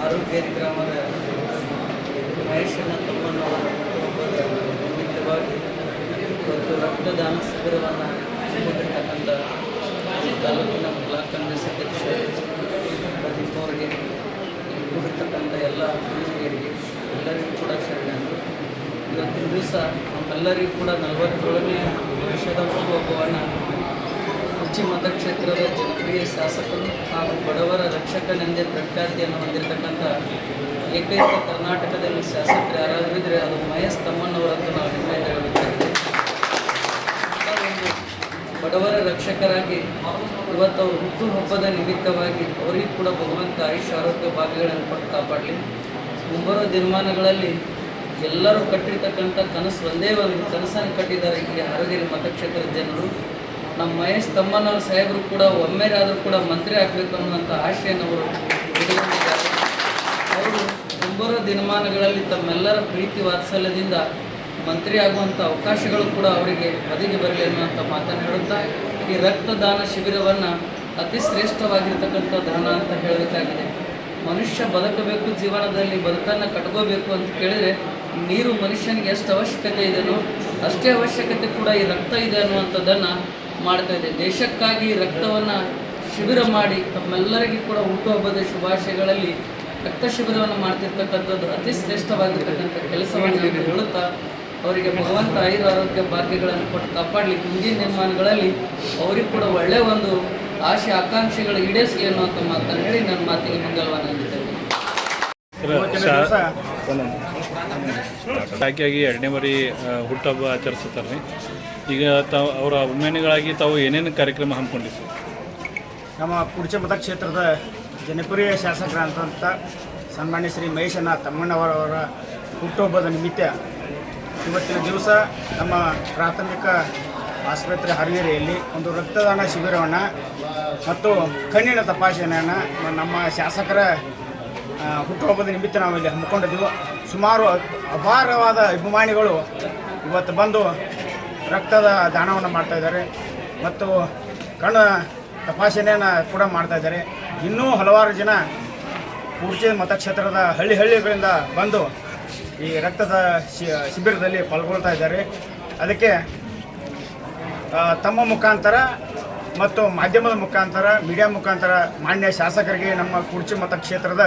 ಆರೋಗ್ಯರಿ ಗ್ರಾಮದ ಮಹೇಶನ ಹುಟ್ಟುಹಬ್ಬದ ನಿಮಿತ್ತವಾಗಿ ರಕ್ತದಾನ ಶಿಬಿರವನ್ನು ಹಮ್ಮಿಕೊಂಡಿರ್ತಕ್ಕಂಥ ತಾಲೂಕಿನ ಬ್ಲಾಕ್ ಕಾಂಗ್ರೆಸ್ ಅಧ್ಯಕ್ಷ ಪ್ರದೀಪ್ನವರಿಗೆ ಕೂಡಿರ್ತಕ್ಕಂಥ ಎಲ್ಲ ಹಿರಿಯರಿಗೆ ಎಲ್ಲರಿಗೂ ಕೂಡ ಶರಣರು ಇವತ್ತಿನ ದಿವಸ ನಮ್ಮೆಲ್ಲರಿಗೂ ಕೂಡ ನಲವತ್ತೇಳನೇ ವರ್ಷದ ಹುಟ್ಟುಹಬ್ಬವನ್ನು ಕುರ್ಚಿ ಮತಕ್ಷೇತ್ರದ ಜನಪ್ರಿಯ ಶಾಸಕರು ಹಾಗೂ ಬಡವರ ರಕ್ಷಕನೆಂದೇ ಪ್ರಖ್ಯಾತಿಯನ್ನು ಹೊಂದಿರತಕ್ಕಂಥ ಏಕೈಕ ಕರ್ನಾಟಕದಲ್ಲಿ ಶಾಸಕರು ಯಾರಾದರೂ ಇದ್ದರೆ ಅದು ಮಹೇಶ್ ನಾವು ಹೆಮ್ಮೆ ಹೇಳಬೇಕಾಗಿದೆ. ಬಡವರ ರಕ್ಷಕರಾಗಿ ಇವತ್ತು ಅವರು ಹುಟ್ಟುಹಬ್ಬದ ನಿಮಿತ್ತವಾಗಿ ಅವರಿಗೂ ಕೂಡ ಭಗವಂತ ಆಯುಷ್, ಆರೋಗ್ಯ, ಭಾಗ್ಯಗಳನ್ನು ಕೊಟ್ಟು ಕಾಪಾಡಲಿ. ಮುಂಬರುವ ದಿನಮಾನಗಳಲ್ಲಿ ಎಲ್ಲರೂ ಕಟ್ಟಿರ್ತಕ್ಕಂಥ ಕನಸು ಒಂದೇ ಒಂದು ಕನಸನ್ನು ಕಟ್ಟಿದ್ದಾರೆ ಈ ಹರಗಿರಿ ಮತಕ್ಷೇತ್ರದ ಜನರು. ನಮ್ಮ ಮಹೇಶ್ ತಮ್ಮನವ್ರ ಸಾಹೇಬರು ಕೂಡ ಒಮ್ಮೆರಾದರೂ ಕೂಡ ಮಂತ್ರಿ ಆಗಬೇಕು ಅನ್ನುವಂಥ ಆಶೆಯನ್ನು ಅವರು ಅವರು ಮುಂಬರುವ ದಿನಮಾನಗಳಲ್ಲಿ ತಮ್ಮೆಲ್ಲರ ಪ್ರೀತಿ ವಾತ್ಸಲ್ಯದಿಂದ ಮಂತ್ರಿ ಆಗುವಂಥ ಅವಕಾಶಗಳು ಕೂಡ ಅವರಿಗೆ ಬದಿಗೆ ಬರಲಿ ಅನ್ನುವಂಥ ಮಾತನ್ನು ಹೇಳುತ್ತಾ, ಈ ರಕ್ತದಾನ ಶಿಬಿರವನ್ನು ಅತಿ ಶ್ರೇಷ್ಠವಾಗಿರ್ತಕ್ಕಂಥ ದಾನ ಅಂತ ಹೇಳಬೇಕಾಗಿದೆ. ಮನುಷ್ಯ ಬದುಕಬೇಕು, ಜೀವನದಲ್ಲಿ ಬದುಕನ್ನು ಕಟ್ಕೋಬೇಕು ಅಂತ ಕೇಳಿದರೆ ನೀರು ಮನುಷ್ಯನಿಗೆ ಎಷ್ಟು ಅವಶ್ಯಕತೆ ಇದೆಯೋ ಅಷ್ಟೇ ಅವಶ್ಯಕತೆ ಕೂಡ ಈ ರಕ್ತ ಇದೆ ಅನ್ನುವಂಥದ್ದನ್ನು ಮಾಡ್ತಾ ಇದೆ. ದೇಶಕ್ಕಾಗಿ ರಕ್ತವನ್ನು ಶಿಬಿರ ಮಾಡಿ ತಮ್ಮೆಲ್ಲರಿಗೂ ಕೂಡ ಹುಟ್ಟುಹಬ್ಬದ ಶುಭಾಶಯಗಳಲ್ಲಿ ರಕ್ತ ಶಿಬಿರವನ್ನು ಮಾಡ್ತಿರ್ತಕ್ಕಂಥದ್ದು ಅತಿ ಶ್ರೇಷ್ಠವಾಗಿರ್ತಕ್ಕಂಥ ಕೆಲಸವನ್ನು ಹೇಳುತ್ತಾ ಅವರಿಗೆ ಭಗವಂತ ಐದು ಆರೋಗ್ಯ ಭಾಗ್ಯಗಳನ್ನು ಕೊಟ್ಟು ಕಾಪಾಡಲಿ ಮುಂದಿನ ನಿರ್ಮಾಣಗಳಲ್ಲಿ ಅವರಿಗೆ ಕೂಡ ಒಳ್ಳೆಯ ಒಂದು ಆಶೆ ಆಕಾಂಕ್ಷೆಗಳು ಈಡೇರಿಸಲಿ ಅನ್ನುವಂಥ ಮಾತನ್ನು ಹೇಳಿ ನನ್ನ ಮಾತಿಗೆ ಮಂಗಲವನ್ನು ನೀಡುತ್ತೇನೆ ಶಾಖೆಯಾಗಿ ಎರಡನೇ ಬಾರಿ ಹುಟ್ಟಹಬ್ಬ ಆಚರಿಸುತ್ತಾರೆ. ಈಗ ತಾವು, ಅವರ ಅಭಿಮಾನಿಗಳಾಗಿ ತಾವು ಏನೇನು ಕಾರ್ಯಕ್ರಮ ಹಮ್ಮಿಕೊಂಡಿದ್ದೀವಿ ನಮ್ಮ ಕುರ್ಚಿ ಮತಕ್ಷೇತ್ರದ ಜನಪ್ರಿಯ ಶಾಸಕರಾದಂಥ ಸನ್ಮಾನ್ಯ ಶ್ರೀ ಮಹೇಶನ ತಮ್ಮಣ್ಣವರವರ ಹುಟ್ಟುಹಬ್ಬದ ನಿಮಿತ್ತ ಇವತ್ತಿನ ದಿವಸ ನಮ್ಮ ಪ್ರಾಥಮಿಕ ಆಸ್ಪತ್ರೆ ಹರಿಹರೆಯಲ್ಲಿ ಒಂದು ರಕ್ತದಾನ ಶಿಬಿರವನ್ನು ಮತ್ತು ಕಣ್ಣಿನ ತಪಾಸಣೆಯನ್ನು ನಮ್ಮ ಶಾಸಕರ ಹುಟ್ಟುಹಬ್ಬದ ನಿಮಿತ್ತ ನಾವು ಇಲ್ಲಿ ಹಮ್ಮಿಕೊಂಡಿದ್ದೆವು. ಸುಮಾರು ಅಪಾರವಾದ ಅಭಿಮಾನಿಗಳು ಇವತ್ತು ಬಂದು ರಕ್ತದ ದಾನವನ್ನು ಮಾಡ್ತಾಯಿದ್ದಾರೆ ಮತ್ತು ಕಣ್ಣು ತಪಾಸಣೆಯನ್ನು ಕೂಡ ಮಾಡ್ತಾ ಇದ್ದಾರೆ. ಇನ್ನೂ ಹಲವಾರು ಜನ ಪೂರ್ತಿ ಮತಕ್ಷೇತ್ರದ ಹಳ್ಳಿ ಹಳ್ಳಿಗಳಿಂದ ಬಂದು ಈ ರಕ್ತದ ಶಿಬಿರದಲ್ಲಿ ಪಾಲ್ಗೊಳ್ತಾ ಇದ್ದಾರೆ. ಅದಕ್ಕೆ ತಮ್ಮ ಮುಖಾಂತರ ಮತ್ತು ಮಾಧ್ಯಮದ ಮುಖಾಂತರ, ಮೀಡಿಯಾ ಮುಖಾಂತರ ಮಾನ್ಯ ಶಾಸಕರಿಗೆ ನಮ್ಮ ಕುರ್ಚಿ ಮತಕ್ಷೇತ್ರದ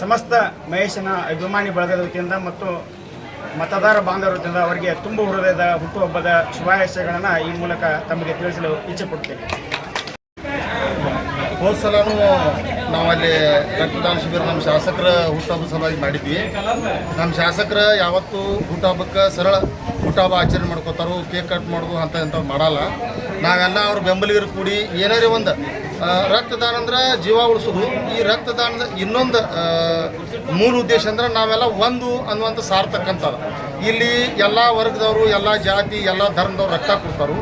ಸಮಸ್ತ ಮಹೇಶನ ಅಭಿಮಾನಿ ಬಳಗದ ವತಿಯಿಂದ ಮತ್ತು ಮತದಾರ ಬಾಂಧವರ ವತಿಯಿಂದ ಅವರಿಗೆ ತುಂಬ ಹೃದಯದ, ಹುಟ್ಟುಹಬ್ಬದ ಶುಭಾಶಯಗಳನ್ನು ಈ ಮೂಲಕ ತಮಗೆ ತಿಳಿಸಲು ಇಚ್ಛೆ ಸಲನೂ ನಾವಲ್ಲಿ ರಕ್ತದಾನ ಶಿಬಿರ ನಮ್ಮ ಶಾಸಕರ ಹುಟ್ಟುಹಬ್ಬ ಸಲುವಾಗಿ ಮಾಡಿದ್ವಿ. ನಮ್ಮ ಶಾಸಕರ ಯಾವತ್ತೂ ಹುಟ್ಟಹಬ್ಬಕ್ಕೆ ಸರಳ ಹುಟ್ಟಹಬ್ಬ ಆಚರಣೆ ಮಾಡ್ಕೋತಾರೋ, ಕೇಕ್ ಕಟ್ ಮಾಡೋದು ಅಂತ ಇಂಥವ್ರು ಮಾಡಲ್ಲ. ನಾವೆಲ್ಲ ಅವ್ರ ಬೆಂಬಲಿಗರು ಕೂಡಿ ಏನಾರೇ ಒಂದು ರಕ್ತದಾನ ಅಂದ್ರೆ ಜೀವ ಉಳಿಸೋದು. ಈ ರಕ್ತದಾನದ ಇನ್ನೊಂದು ಮೂಲ ಉದ್ದೇಶ ಅಂದ್ರೆ ನಾವೆಲ್ಲ ಒಂದು ಅನ್ನುವಂಥ ಸಾರ್ತಕ್ಕಂಥದ್ದು ಇಲ್ಲಿ ಎಲ್ಲ ವರ್ಗದವರು, ಎಲ್ಲ ಜಾತಿ, ಎಲ್ಲ ಧರ್ಮದವ್ರು ರಕ್ತ ಕೊಡ್ತಾರೆ.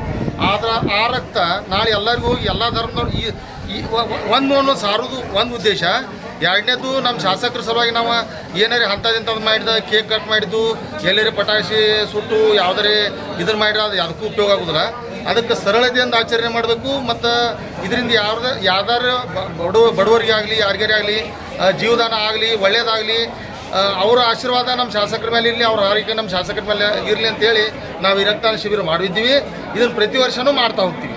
ಆದ್ರೆ ಆ ರಕ್ತ ನಾಳೆ ಎಲ್ಲರಿಗೂ, ಎಲ್ಲ ಧರ್ಮದವ್ರು ಈ ಈ ಒಂದು ಸಾರುದು ಒಂದು ಉದ್ದೇಶ. ಎರಡನೇದು ನಮ್ಮ ಶಾಸಕರ ಸಲುವಾಗಿ ನಾವು ಏನಾರೇ ಅಂಥದ್ದು ಮಾಡಿದ ಕೇಕ್ ಕಟ್ ಮಾಡಿದ್ದು ಎಲ್ಲರೇ ಪಟಾಕಿ ಸುಟ್ಟು ಯಾವುದರೇ ಇದನ್ನು ಮಾಡಿದ್ರೆ ಅದು ಯಾವುದಕ್ಕೂ ಉಪಯೋಗ ಆಗೋದಿಲ್ಲ. ಅದಕ್ಕೆ ಸರಳತೆಯಿಂದ ಆಚರಣೆ ಮಾಡಬೇಕು ಮತ್ತು ಇದರಿಂದ ಯಾವ್ದು ಯಾವ್ದಾರು ಬಡವ ಬಡವರಿಗೆ ಆಗಲಿ ಯಾರಿಗಾರೇ ಆಗಲಿ ಜೀವದಾನ ಆಗಲಿ ಒಳ್ಳೆಯದಾಗಲಿ ಅವರ ಆಶೀರ್ವಾದ ನಮ್ಮ ಶಾಸಕರ ಮೇಲೆ ಇರಲಿ, ಅವ್ರ ಆರೋಗ್ಯ ನಮ್ಮ ಶಾಸಕರ ಮೇಲೆ ಇರಲಿ ಅಂತೇಳಿ ನಾವು ಈ ರಕ್ತದಾನ ಶಿಬಿರ ಮಾಡಿದ್ದೀವಿ. ಇದನ್ನು ಪ್ರತಿ ವರ್ಷವೂ ಮಾಡ್ತಾ ಹೋಗ್ತೀವಿ.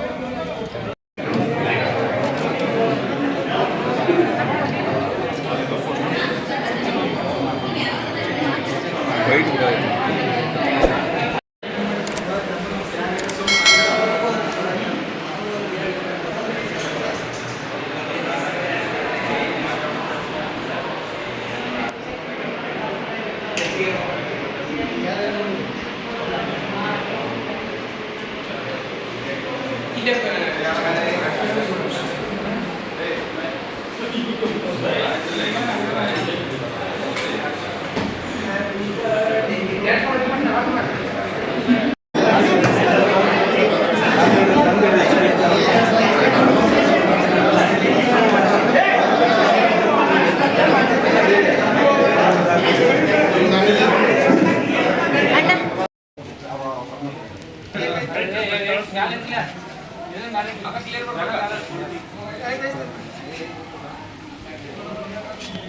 কি দেখবেন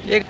एक